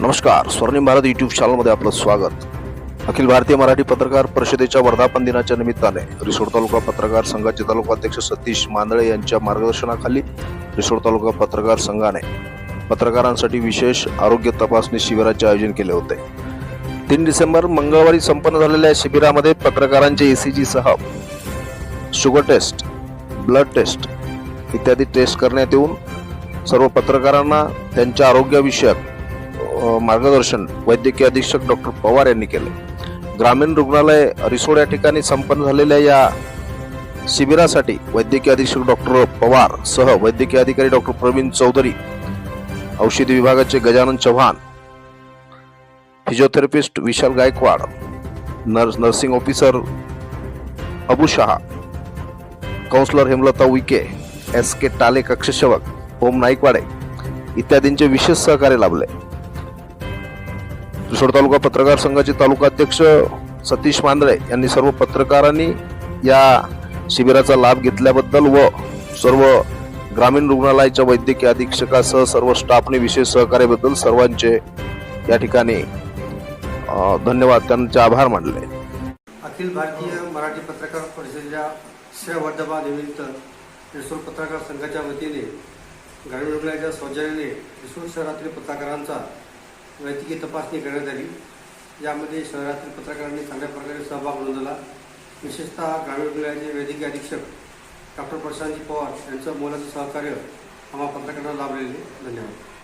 नमस्कार स्वर्णिम भारत युट्यूब चॅनलमध्ये आपलं स्वागत. अखिल भारतीय मराठी पत्रकार परिषदेच्या वर्धापन दिनाच्या निमित्ताने रिसोड तालुका पत्रकार संघाचे तालुकाध्यक्ष सतीश मांदळे यांच्या मार्गदर्शनाखाली रिसोड तालुका पत्रकार संघाने पत्रकारांसाठी विशेष आरोग्य तपासणी शिबिराचे आयोजन केले होते. तीन डिसेंबर मंगळवारी संपन्न झालेल्या शिबिरामध्ये पत्रकारांचे एसीजी सह शुगर टेस्ट ब्लड टेस्ट इत्यादी टेस्ट करण्यात येऊन सर्व पत्रकारांना त्यांच्या आरोग्याविषयक मार्गदर्शन वैद्यकीय अधीक्षक डॉक्टर पवार यांनी केले. ग्रामीण रुग्णालय रिसोड या ठिकाणी संपन्न झालेल्या या शिबिरासाठी वैद्यकीय अधीक्षक डॉक्टर पवार सह वैद्यकीय अधिकारी डॉक्टर प्रवीण चौधरी औषधी विभागाचे Gajanan Chavan physiotherapist Vishal Gaikwad nurse nursing officer Abu Shah counsellor Hemlata विके एस के टाले कक्षसेवक ओम नाईकवाडे इत्यादींचे विशेष सहकार्य लाभले. रिसोड तालुका पत्रकार संघाचे तालुकाध्यक्ष सतीश मांदळे यांनी सर्व पत्रकारांनी या शिबिराचा लाभ घेतल्याबद्दल व सर्व ग्रामीण रुग्णालयाच्या वैद्यकीय अधीक्षकासह सर्व स्टाफने विशेष सहकार्याबद्दल सर्वांचे या ठिकाणी धन्यवाद त्यांचे आभार मानले. अखिल भारतीय मराठी पत्रकार परिषदेच्या श्रेयवर्धमानिमित्त रिसोड पत्रकार संघाच्या वतीने ग्रामीण रुग्णालयाच्या सौजन्याने रिसोड शहरातील पत्रकारांचा वैद्यकीय तपासणी करण्यात आली. यामध्ये शहरातील पत्रकारांनी चांगल्या प्रकारे सहभाग नोंदवला. विशेषतः ग्रामीण रुग्णालयाचे वैद्यकीय अधीक्षक डॉक्टर प्रशांतजी पवार यांचं मोलाचं सहकार्य आम्हा पत्रकारांना लाभलेले. धन्यवाद.